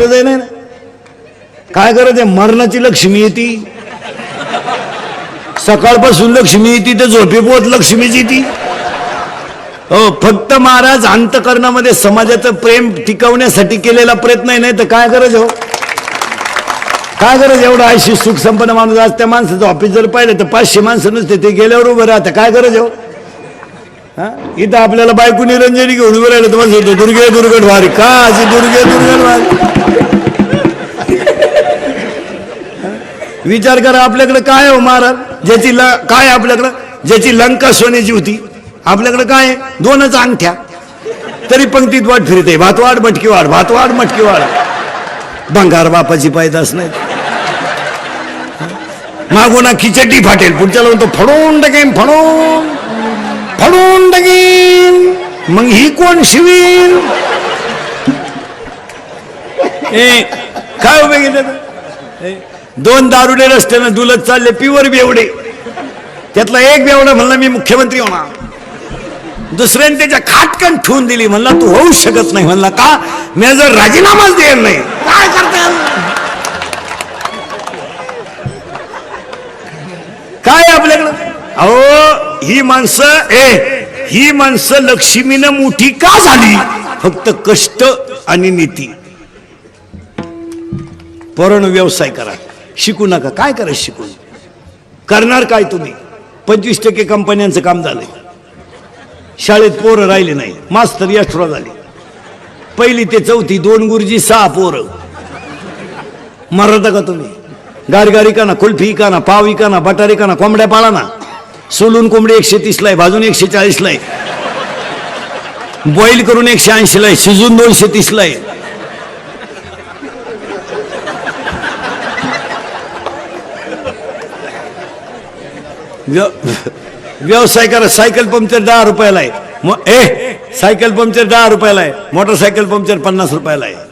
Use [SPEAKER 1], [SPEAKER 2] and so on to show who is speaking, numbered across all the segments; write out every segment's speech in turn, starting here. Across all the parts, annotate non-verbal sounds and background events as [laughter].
[SPEAKER 1] ऐकलं जाय ना. काय करायचं मरणाची लक्ष्मी येते सकाळपासून लक्ष्मी येते तर झोपेपोत लक्ष्मीची येते हो फक्त महाराज अंतकरणामध्ये समाजाचं प्रेम टिकवण्यासाठी केलेला प्रयत्न नाही तर काय गरज हो? काय गरज एवढं आयुष्य सुख संपन्न माणूस आज त्या माणसाचं ऑफिस जर पाहिलं तर पाचशे माणसं नसते ते गेल्यावर उभं राहतं काय गरज हो? इथं आपल्याला बायको निरंजनी घेऊन उभं राहिलं तर म्हणत दुर्गे दुर्गट वारी का अशी दुर्गे दुर्गट वारी विचार करा आपल्याकडे काय हो महाराज? ज्याची ल काय आपल्याकडं? ज्याची लंका सोन्याची होती. आपल्याकडे काय आहे? दोनच अंगठ्या. तरी पंक्तीत वाट फिरते भातवाड मटकी वाढ भातवाड मटकी वाढ. भंगार बापाची पायदास नाही. मागून खिचडी फाटेल. पुढच्या लावून तो फडून टाकेन फडून. फडून टाकेन मग ही कोण शिवीन? काय उभे गेले? दोन दारुडे रस्त्यानं दुलत चालले पिवर बेवडे. त्यातला एक बेवडा म्हणला मी मुख्यमंत्री होणार. दुसऱ्याने त्याच्या खाटकन ठेवून दिली म्हणला तू होऊ शकत नाही. म्हणला का? मी जर राजीनामाच देणार नाही. काय करता काय आपल्याकडं? अहो ही माणसं ए ही माणसं लक्ष्मीनं मोठी का झाली? फक्त कष्ट आणि नीती. परण व्यवसाय करा. शिकू नका. काय करा शिकून करणार काय तुम्ही? पंचवीस टक्के कंपन्यांचं काम झालंय. शाळेत पोरं राहिले नाही. मास्तर एक्स्ट्रा झाले. पहिली ते चौथी दोन गुरुजी सहा पोरं. मरता का तुम्ही? गारगारी का ना कुल्फी का ना पाव का ना बटारी का ना कोंबड्या पाळा ना. सोलून कोंबडी एकशे तीसला आहे भाजून एकशे चाळीसला आहे बॉईल करून एकशे ऐंशीला आहे शिजून दोनशे तीसला आहे व्यवसाय करा सायकल पंक्चर दहा रुपयाला आहे मग ए सायकल पंक्चर दहा रुपयाला आहे मोटरसायकल पंक्चर पन्नास रुपयाला आहे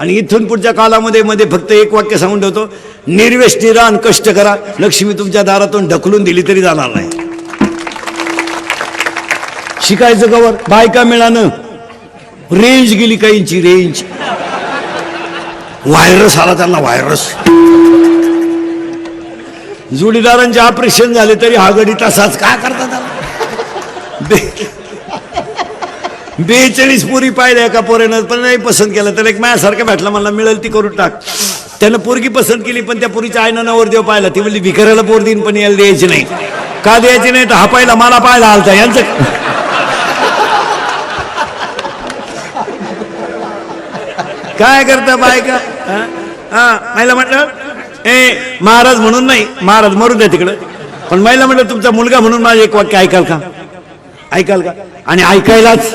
[SPEAKER 1] आणि इथून पुढच्या कालामध्ये मध्ये फक्त एक वाक्य सांगून ठेवतो निर्वेश निरान कष्ट करा. लक्ष्मी तुमच्या दारातून ढकलून दिली तरी जाणार नाही. शिकायचं कवर? बायका मिळानं. रेंज गेली काहींची रेंज व्हायरस आला त्यांना व्हायरस जोडीदारांचे ऑपरेशन झाले तरी हागडी तसाच. काय करतात बेचाळीस पोरी पाहिल्या एका पोरेनं पण नाही पसंत केलं. तर एक माझ्यासारखं भेटला मला मिळेल ती करून टाक. त्यानं पोरगी पसंत केली पण त्या पोरीच्या आईनं नवर देव पाहिला. ती म्हणली भिकाऱ्याला पोर देईन पण याला द्यायची नाही. का द्यायची नाही? तर हा पाहिला मला पाहिला आलता. यांचं [laughs] काय करता बायका? हा? हा महिला म्हटलं ए महाराज म्हणून नाही महाराज मरू द्या तिकडं. पण महिला म्हटलं तुमचा मुलगा म्हणून माझं एक वाक्य ऐकाल का? ऐकाल का? आणि ऐकायलाच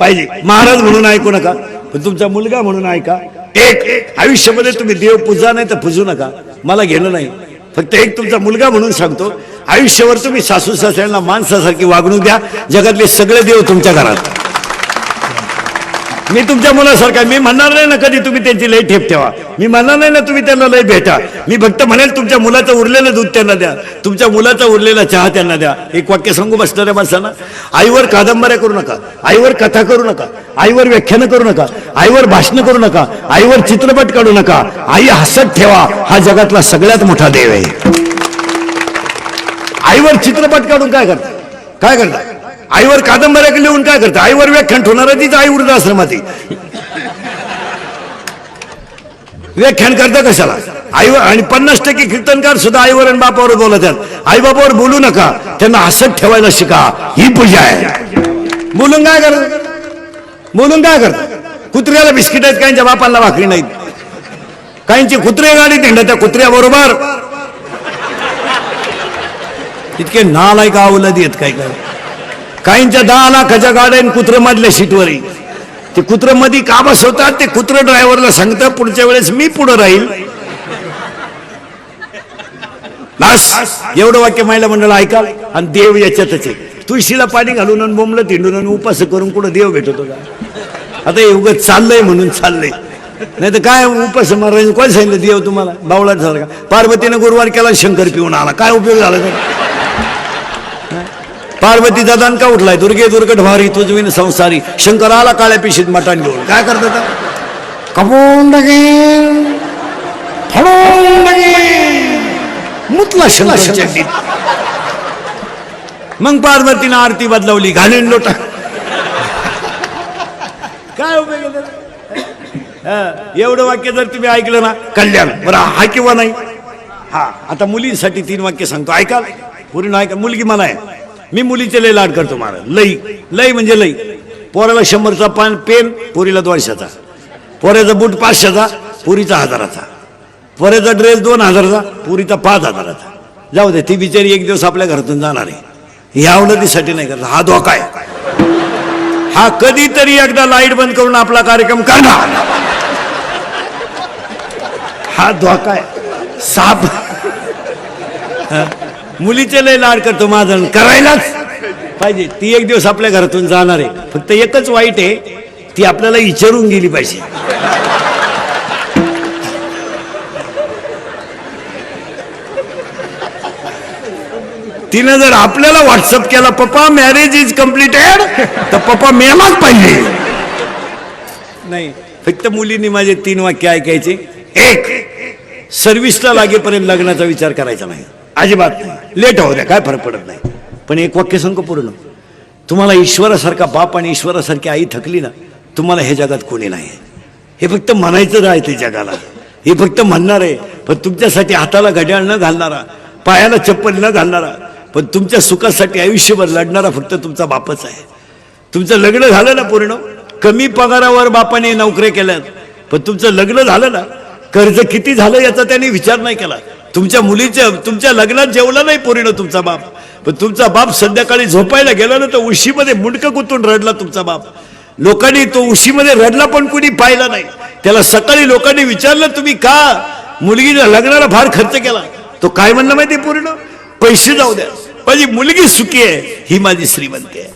[SPEAKER 1] पाहिजे. महाराज म्हणून ऐकू नका पण तुमचा मुलगा म्हणून ऐका. एक आयुष्यामध्ये तुम्ही देव पूजा नाही तर पूजू नका. मला घेणं नाही. फक्त एक तुमचा मुलगा म्हणून सांगतो आयुष्यावर तुम्ही सासू सासऱ्यांना माणसासारखी वागणूक द्या. जगातले सगळे देव तुमच्या घरात. मी तुमच्या मुलासारखा मी म्हणणार नाही ना कधी तुम्ही त्यांची लय ठेप ठेवा. मी म्हणणार नाही ना तुम्ही त्यांना लय भेटा. मी फक्त म्हणेल तुमच्या मुलाचं उरलेलं दूध त्यांना द्या. तुमच्या मुलाचा उरलेला चहा त्यांना द्या. एक वाक्य सांगू बसणाऱ्या माणसांना? आईवर कादंबऱ्या करू नका. आईवर कथा करू नका. आईवर व्याख्यानं करू नका. आईवर भाषणं करू नका. आईवर चित्रपट काढू नका. आई हसत ठेवा. हा जगातला सगळ्यात मोठा देव आहे. आईवर चित्रपट काढून काय करता? काय करता? आईवर कादंबऱ्या लिहून काय करता? आईवर व्याख्यान ठेवणार तिचं आई वृद्धाश्रमात आश्रमात व्याख्यान करता कशाला? आईवर आणि पन्नास टक्के कीर्तनकार सुद्धा आईवर आणि बापावर बोलत आहेत. आई बापावर बोलू नका त्यांना हसत ठेवायला शिका. ही पूजा आहे. बोलून काय करत? बोलून काय करत? कुत्र्याला बिस्किट आहेत काहींच्या बापांना भाकरी नाहीत. काहींची कुत्रे गाडी हिंडत त्या कुत्र्या बरोबर इतके नालायक अवलदी आहेत काय काय काहींच्या दहा लाखाच्या गाड्या कुत्र मधल्या सीटवर. ते कुत्रमध्ये का बसवतात ते कुत्र ड्रायव्हरला सांगतात पुढच्या वेळेस मी पुढे राहील. एवढं वाक्य महिला मंडळ ऐका आणि देव याच्यातच आहे. तुळशीला पाणी घालून आणि बोंबलं तिंडून आणि उपास करून कुठं देव भेटतो का आता एवढं चाललंय म्हणून चाललंय. नाही तर काय उपास मारायचं? कोण सांगितलं देव तुम्हाला? बावळाट झाला का? पार्वतीनं गुरुवार केला शंकर पिऊन आला. काय उपयोग झाला त्याचा? पार्वतीचा दान का उठलाय? दुर्गे दुर्गट भारी तुझविन संसारी. शंकर आला काळ्या पिशीत मटान घेऊन. काय करतात लगेन मुतला शंकर मग पार्वतीनं आरती बदलवली घालीन लोटा. काय उपयोग? हा, एवढं वाक्य जर तुम्ही ऐकलं ना कल्याण बरं हा किंवा नाही? हा आता मुलींसाठी तीन वाक्य सांगतो. ऐका. पूर्ण ऐका. मुलगी मला आहे मी मुलीचे लय लाड करतो महाराज लई. लई म्हणजे लई. पोराला शंभरचा पान पेन पोरीला दोनशेचा. पोऱ्याचा बूट पाचशेचा पुरीचा हजाराचा. पोऱ्याचा ड्रेस दोन हजाराचा पुरीचा पाच हजाराचा. जाऊ दे ती बिचारी एक दिवस आपल्या घरातून जाणार आहे. ह्या अवलतीसाठी नाही करत हा धोका आहे. हा कधीतरी एकदा लाइट बंद करून आपला कार्यक्रम करणार. हा धोका आहे. साप. मुलीचे लय लाड करतो माझा. करायलाच. पाहिजे. ती एक दिवस आपल्या घरातून जाणार आहे. फक्त एकच वाईट आहे ती आपल्याला विचारून गेली पाहिजे. तिनं जर आपल्याला व्हॉट्सअप केला पप्पा मॅरेज इज कम्प्लिटेड तर पप्पा मेलाच पाहिजे. नाही. फक्त मुलींनी माझे तीन वाक्य ऐकायचे. एक सर्व्हिसला लागेपर्यंत लग्नाचा विचार करायचा नाही. अजिबात. नाही लेट होऊ द्या काय फरक पडत नाही. पण एक वाक्य सांगू पूर्ण. तुम्हाला ईश्वरासारखा बाप आणि ईश्वरासारखी आई थकली ना तुम्हाला हे जगात कोणी नाही. हे फक्त म्हणायचं राहते जगाला. हे फक्त म्हणणार आहे पण तुमच्यासाठी हाताला घड्याळ न घालणारा पायाला चप्पल न घालणारा पण तुमच्या सुखासाठी आयुष्यभर लढणारा फक्त तुमचा बापच आहे. तुमचं लग्न झालं ना पूर्ण कमी पगारावर बापाने नोकऱ्या केल्यात पण तुमचं लग्न झालं ना कर्ज किती झालं याचा त्यांनी विचार नाही केला. तुमच्या मुलीच्या तुमच्या लग्नात जेवला नाही पूर्ण तुमचा बाप. पण तुमचा बाप संध्याकाळी झोपायला गेला ना तर उशीमध्ये मुंडकं कुतून रडला तुमचा बाप. लोकांनी तो उशीमध्ये रडला पण कुणी पाहिला नाही. त्याला सकाळी लोकांनी विचारलं तुम्ही का मुलगीने लग्नाला फार खर्च केला? तो काय म्हणणं माहिती पूर्ण पैसे जाऊ द्या. माझी मुलगी सुखी आहे. ही माझी श्रीमंती आहे.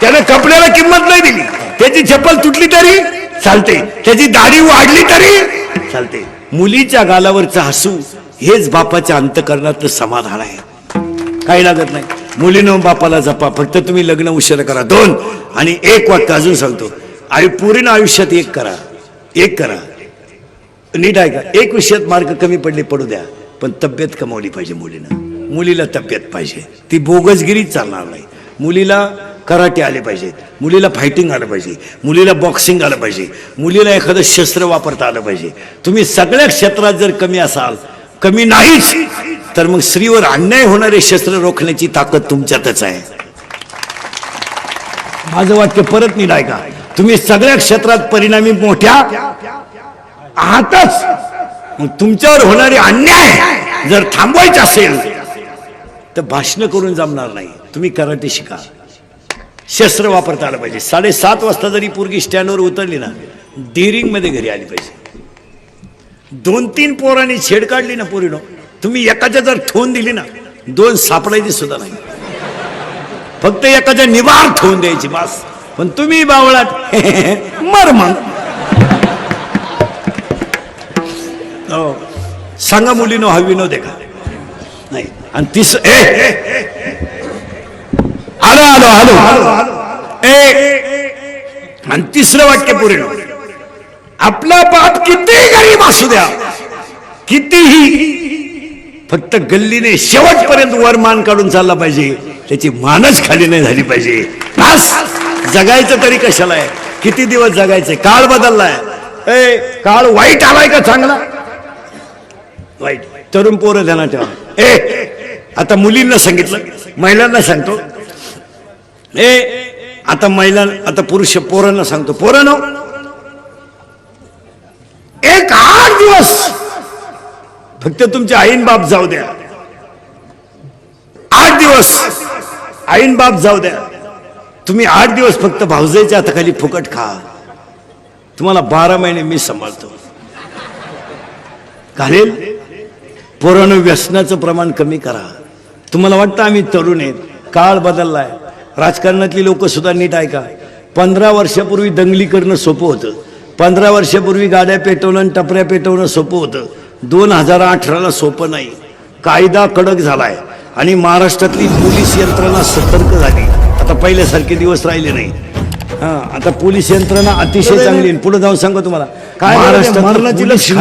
[SPEAKER 1] त्याने कपड्याला किंमत नाही दिली. त्याची चप्पल तुटली तरी चालते. त्याची दाढी वाढली तरी चालते. मुलीच्या गालावरचं हसू हेच बापाच्या अंतकरणातलं समाधान आहे. काही लागत नाही. मुलीनं बापाला जपा फक्त तुम्ही लग्न उशीर करा दोन. आणि एक वाक्य अजून सांगतो. आणि पूर्ण आयुष्यात एक करा. एक करा. नीट आहे का एक विषयात मार्क कमी पडले पडू द्या. पण तब्येत कमावली पाहिजे मुलीनं. मुलीला तब्येत पाहिजे. ती बोगसगिरी चालणार नाही. मुलीला कराटे आले पाहिजेत मुलीला फायटिंग आलं पाहिजे. मुलीला बॉक्सिंग आलं पाहिजे. मुलीला एखादं शस्त्र वापरता आलं पाहिजे. तुम्ही सगळ्या क्षेत्रात जर कमी असाल कमी नाहीच तर मग स्त्रीवर अन्याय होणारे शस्त्र रोखण्याची ताकद तुमच्यातच आहे. माझं वाक्य परत नीट का तुम्ही सगळ्या क्षेत्रात परिणामी मोठ्या आहातच. मग तुमच्यावर होणारे अन्याय जर थांबवायचे असेल तर भाषण करून जमणार नाही. तुम्ही कराटे शिका. शस्त्र वापरता आलं पाहिजे. साडेसात वाजता जरी पूर्गी स्टँडवर उतरली ना डिरिंगमध्ये घरी आली पाहिजे. दोन तीन पोरांनी छेड काढली ना पोरीनो तुम्ही एकाच्या जर ठेवून दिली ना दोन सापडायची सुद्धा नाही. फक्त एकाच्या निवार ठेवून द्यायची बास. पण तुम्ही बावळात [laughs] मर मग. हो. सांगा मुलीनो हा विनोद आहे का? नाही. आणि तिस ए ए, ए. आलो आलो आलो ए आणि तिसरं वाक्य पुरे आपला बाप कितीही गरीब असू द्या कितीही फक्त गल्लीने शेवटपर्यंत वर मान काढून चालला पाहिजे त्याची मानच खाली नाही झाली पाहिजे. बस. जगायचं तरी कशाला आहे? किती दिवस जगायचे काळ बदललाय. ए काळ वाईट आलाय का चांगला? वाईट. तरुण पोरं ध्यानात ठेवा. ए आता मुलींना सांगितलं महिलांना सांगतो ए आता महिला आता पुरुष पोरांना सांगतो. पोरण एक आठ दिवस फक्त तुमचे आईन बाप जाऊ द्या. आठ दिवस आईन बाप जाऊ द्या. तुम्ही आठ दिवस फक्त भावजेच्या हाताखाली फुकट खा. तुम्हाला बारा महिने मी सांभाळतो. घालेल? पोरानं व्यसनाचं प्रमाण कमी करा. तुम्हाला वाटतं आम्ही तरुण आहेत. काळ बदललाय. राजकारणातली लोक सुद्धा नीट ऐका पंधरा वर्षापूर्वी दंगली करणं सोपं होतं. पंधरा वर्षापूर्वी गाड्या पेटवणं आणि टपऱ्या पेटवणं सोपं होतं. दोन हजार अठराला सोपं नाही. कायदा कडक झालाय आणि महाराष्ट्रातली पोलीस यंत्रणा सतर्क झाली. आता पहिल्यासारखे दिवस राहिले नाही. हा, आता पोलीस यंत्रणा अतिशय चांगली. पुढे जाऊन सांगतो तुम्हाला. काय
[SPEAKER 2] पोलीस